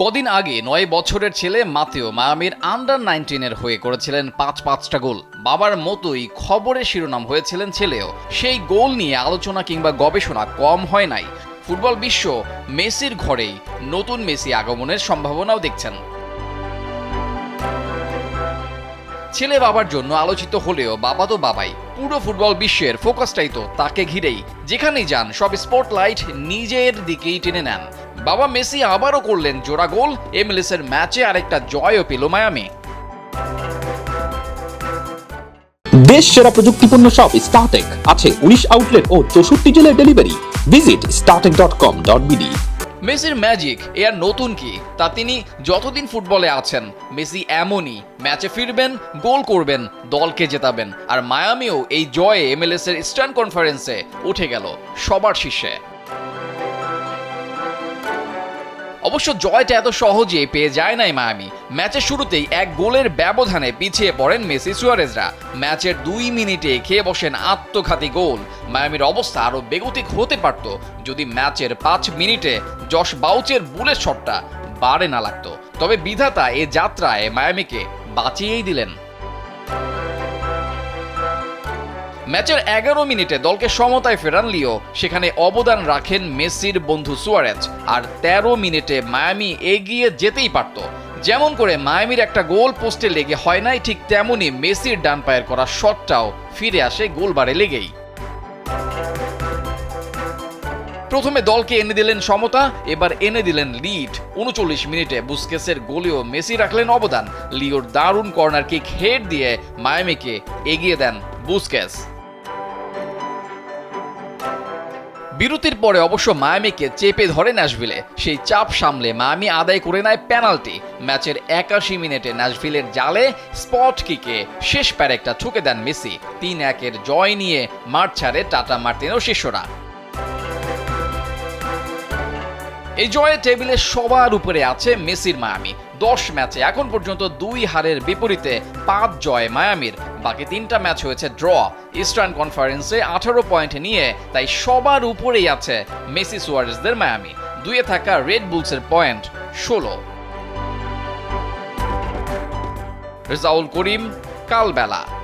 কদিন আগে নয় বছরের ছেলে মাতেও মায়ামির আন্ডার নাইনটিনের হয়ে করেছিলেন পাঁচ পাঁচটা গোল। বাবার মতোই খবরের শিরোনাম হয়েছিলেন ছেলেও। সেই গোল নিয়ে আলোচনা কিংবা গবেষণা কম হয় নাই। ফুটবল বিশ্ব মেসির ঘরেই নতুন মেসি আগমনের সম্ভাবনাও দেখছেন। ছেলে বাবার জন্য আলোচিত হলেও বাবা তো বাবাই। পুরো ফুটবল বিশ্বের ফোকাসটাই তো তাকে ঘিরেই। যেখানেই যান, সব স্পটলাইট নিজের দিকেই টেনে নেন। বাবা মেসি আবারও করলেন জোড়া গোল। এমএলএস এর ম্যাচে আরেকটা জয়ও পেল মায়ামি। দেশ সেরা প্রযুক্তিপূর্ণ সব স্টার্টেক আছে উনিশ আউটলেট ও চৌষট্টি জেলায় delivery visit Startech dot com dot BD মেসির ম্যাজিক এ আর নতুন কি? তা তিনি যতদিন ফুটবলে আছেন মেসি এমনই। ম্যাচে ফিরবেন গোল করবেন দলকে জেতাবেন। আর মায়ামিও এই জয়ে এমএলএস এর ইস্টার্ন কনফারেন্সে উঠে গেল সবার শীর্ষে। অবশ্য জয়টা এত সহজে পেয়ে যায় নাই মায়ামি। ম্যাচের শুরুতেই এক গোলের ব্যবধানে পিছিয়ে পড়েন মেসি সুয়ারেজরা। ম্যাচের দুই মিনিটে খেয়ে বসেন আত্মঘাতী গোল। মায়ামির অবস্থা আরও বেগতিক হতে পারত যদি ম্যাচের পাঁচ মিনিটে যশ বাউচের বুলেট শটটা বাড়ে না লাগতো। তবে বিধাতা এ যাত্রায় মায়ামিকে বাঁচিয়েই দিলেন। ম্যাচের এগারো মিনিটে দলকে সমতায় ফেরান লিও। সেখানে অবদান রাখেন মেসির বন্ধু সুয়ারেজ। আর তেরো মিনিটে মায়ামি এগিয়ে যেতেই পারত। যেমন করে মায়ামির একটা গোল পোস্টে লেগে হয় নাই, ঠিক তেমনই মেসির ডান পায়ের করা শটটাও ফিরে আসে গোলবারে লেগেই। প্রথমে দলকে এনে দিলেন সমতা, এবার এনে দিলেন লিড। উনচল্লিশ মিনিটে বুস্কেসের গোলেও মেসি রাখলেন অবদান। লিওর দারুণ কর্নার কিক হেড দিয়ে মায়ামিকে এগিয়ে দেন বুস্কেস। বিরতির পরে অবশ্য মায়ামিকে চেপে ধরে ন্যাশভিলে সেই চাপ সামলে মায়ামি আদায় করে নেয় পেনাল্টি। ম্যাচের একাশি মিনিটে ন্যাশভিলের জালে স্পট কিকে শেষ প্যারেকটা ঠুকে দেন মেসি। তিন একের জয় নিয়ে মাঠ ছাড়ে টাটা মার্টিনো শিষ্যরা। এই জয়ে টেবিলে সবার উপরে আছে মেসির মায়ামি। দশ ম্যাচে। এখন পর্যন্ত দুই হারের বিপরীতে পাঁচ জয় মায়ামির। বাকি তিনটা ম্যাচ হয়েছে ড্র। ইস্টার্ন কনফারেন্সে আঠারো পয়েন্ট নিয়ে তাই সবার উপরেই আছে মেসি সুয়ারেসদের মায়ামি। দুয়ে থাকা রেড বুলসের পয়েন্ট ষোলো। রেজাউল করিম, কালবেলা।